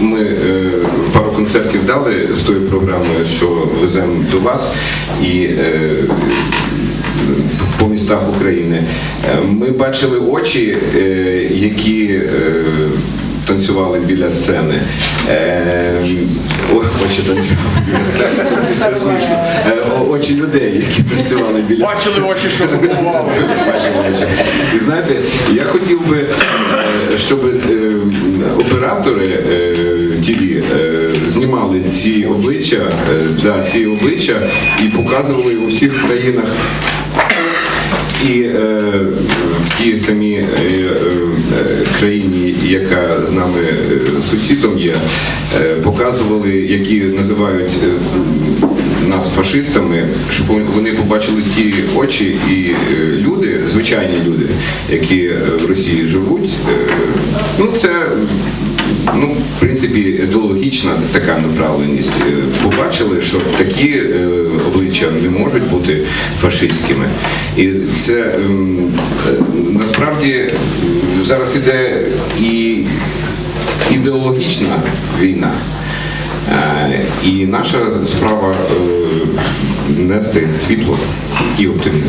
ми е, пару концертів дали з тою програмою, що веземо до вас і е, по містах України. Е, Ми бачили очі, е, які е, танцювали біля сцени. Очі танцювали біля сцени. Це смішно. Очі людей, які танцювали біля сцени. Бачили очі, що бачимо. І знаєте, я хотів би, щоб оператори знімали ці обличчя, е, да, ці обличчя і показували у всіх країнах. І е, в тій самій е, е, країні, яка з нами е, сусідом є, е, показували, які називають е, нас фашистами, щоб вони побачили ті очі і люди, звичайні люди, які в Росії живуть. е, Ну це ну, в принципі ідеологічна така направленість. Е, Побачили, що такі е, обличчя не можуть бути фашистськими. І це ем, насправді зараз іде і ідеологічна війна. Е, І наша справа нести світло і оптимізм.